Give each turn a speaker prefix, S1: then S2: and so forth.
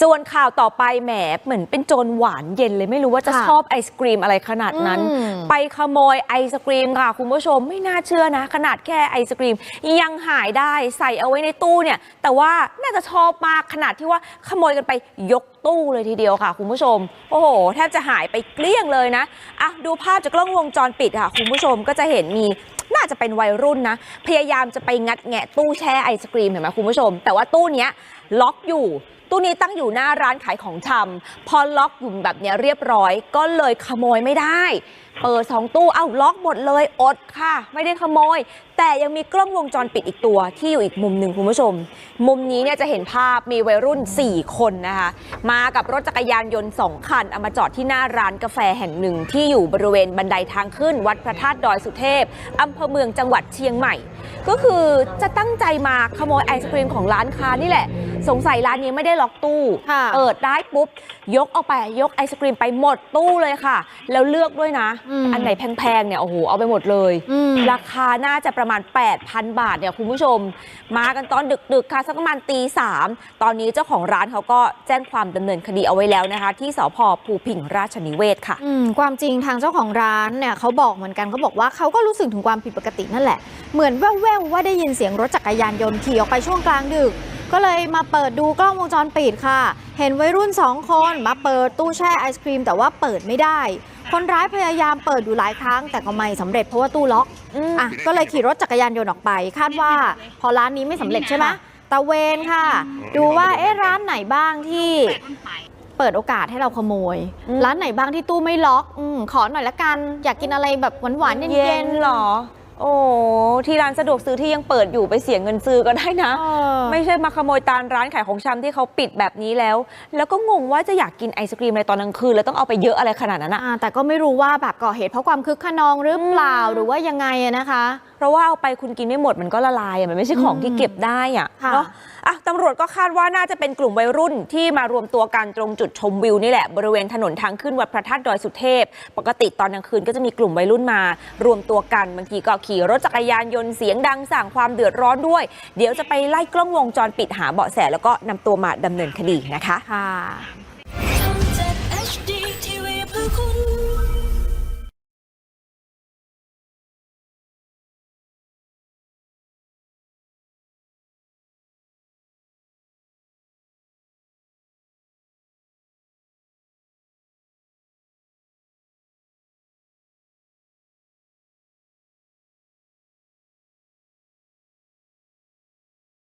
S1: ส่วนข่าวต่อไปแหมเหมือนเป็นโจรหวานเย็นเลยไม่รู้ว่าจะ
S2: ค่ะ
S1: ชอบไอศกรีมอะไรขนาดนั้น
S2: อืม
S1: ไปขโมยไอศกรีมค่ะ คุณผู้ชมไม่น่าเชื่อนะ ขนาดแค่ไอศกรีม ยังหายได้ใส่เอาไว้ในตู้เนี่ย แต่ว่าน่าจะชอบมากขนาดที่ว่าขโมยกันไปยกตู้เลยทีเดียวค่ะ คุณผู้ชม โอ้โหแทบจะหายไปเกลี้ยงเลยนะอะดูภาพจากกล้องวงจรปิดค่ะ คุณผู้ชมก็จะเห็นมี น่าจะเป็นวัยรุ่นนะ พยายามจะไปงัดแงะตู้แช่ไอศกรีมเห็นไหมคุณผู้ชม แต่ว่าตู้เนี้ยล็อกอยู่ ตู้นี้ตั้งอยู่หน้าร้านขายของชำพอล็อกอยู่แบบเนี้ยเรียบร้อย ก็เลยขโมยไม่ได้ เปิดสองตู้เอ้าล็อกหมดเลยอดค่ะ ไม่ได้ขโมย แต่ยังมีกล้องวงจรปิดอีกตัวที่อยู่อีกมุมหนึ่งคุณผู้ชม มุมนี้เนี่ยจะเห็นภาพมีวัยรุ่น 4 คนนะคะ มากับรถจักรยานยนต์ 2 คัน เอามาจอดที่หน้าร้านกาแฟแห่งหนึ่ง ที่อยู่บริเวณบันไดทางขึ้น วัดพระธาตุดอยสุเทพอำเภอเมืองจังหวัดเชียงใหม่ ก็คือจะตั้งใจมาขโมยไอศครีมของร้านค้านี่แหละ สงสัยร้านนี้ไม่ได้ล็อกตู้
S2: ค่ะ
S1: เปิดได้ปุ๊บยกเอาไปยกไอศครีมไปหมดตู้เลยค่ะ แล้วเลือกด้วยนะ
S2: อืม
S1: อันไหนแพงๆเนี่ยโอ้โหเอาไปหมดเลย
S2: อืม
S1: ราคาน่าจะประมาณ 8,000 บาทเนี่ยคุณผู้ชม มากันตอนดึกๆค่ะสักประมาณตีสามตอนนี้เจ้าของร้านเขาก็แจ้งความดำเนินคดีเอาไว้แล้วนะคะ ที่สพภูพิงราชนิเวศค่ะ
S2: อืมความจริงทางเจ้าของร้านเนี่ยเขาบอกเหมือนกันเขาบอกว่าเขาก็รู้สึกถึงความผิดปกตินั่นแหละ เหมือนแว่วๆว่าได้ยินเสียงรถจักรยานยนต์ขี่ออกไปช่วงกลางดึก ก็เลยมาเปิดดูกล้องวงจรปิดค่ะ เห็นวัยรุ่นสองคนมาเปิดตู้แช่ไอศครีม แต่ว่าเปิดไม่ได้ คนร้ายพยายามเปิดอยู่หลายครั้ง แต่ก็ไม่สำเร็จเพราะว่าตู้ล็อก
S1: อืม
S2: อะก็เลยขี่รถจักรยานยนต์ออกไป คาดว่าพอร้านนี้ไม่สำเร็จใช่ไหมตะเวนค่ะ ดูว่าเอ๊ะร้านไหนบ้างที่เปิดโอกาสให้เราขโมย
S1: อืม
S2: ร้านไหนบ้างที่ตู้ไม่ล็อกอมขอหน่อยละกัน อยากกินอะไรแบบหวานๆ
S1: เย็
S2: เย็
S1: น
S2: น
S1: ๆหรอ โอ้ที่ร้านสะดวกซื้อที่ยังเปิดอยู่ไปเสียเงินซื้อก็ได้นะ
S2: เออ
S1: ไม่ใช่มาขโมยตามร้านขายของชำที่เขาปิดแบบนี้แล้ว แล้วก็งงว่าจะอยากกินไอศกรีมอะไรตอนกลางคืนแล้วต้องเอาไปเยอะอะไรขนาดนั้นอะ
S2: อ่าแต่ก็ไม่รู้ว่าแบบก่อเหตุเพราะความคึกขนองหรือเปล่า
S1: อืม
S2: หรือว่ายังไงอะนะคะ
S1: เพ ราะว่าเอาไปคุณกินไม่หมดมันก็ละลายอะมันไม่ใช่ของที่เก็บได้อะ
S2: ค่ะ
S1: เนาะอะตำรวจก็คาดว่าน่าจะเป็นกลุ่มวัยรุ่นที่มารวมตัวกันตรงจุดชมวิวนี่แหละบริเวณถนนทางขึ้นวัดพระธาตุดอยสุเทพ ปกติตอนกลางคืนก็จะมีกลุ่มวัยรุ่นมารวมตัวกันบางทีก็ขี่รถจักรยานยนต์เสียงดังสั่งความเดือดร้อนด้วย เดี๋ยวจะไปไล่กล้องวงจรปิดหาเบาะแสแล้วก็นำตัวมาดำเนินคดีนะคะ
S2: ค่ะ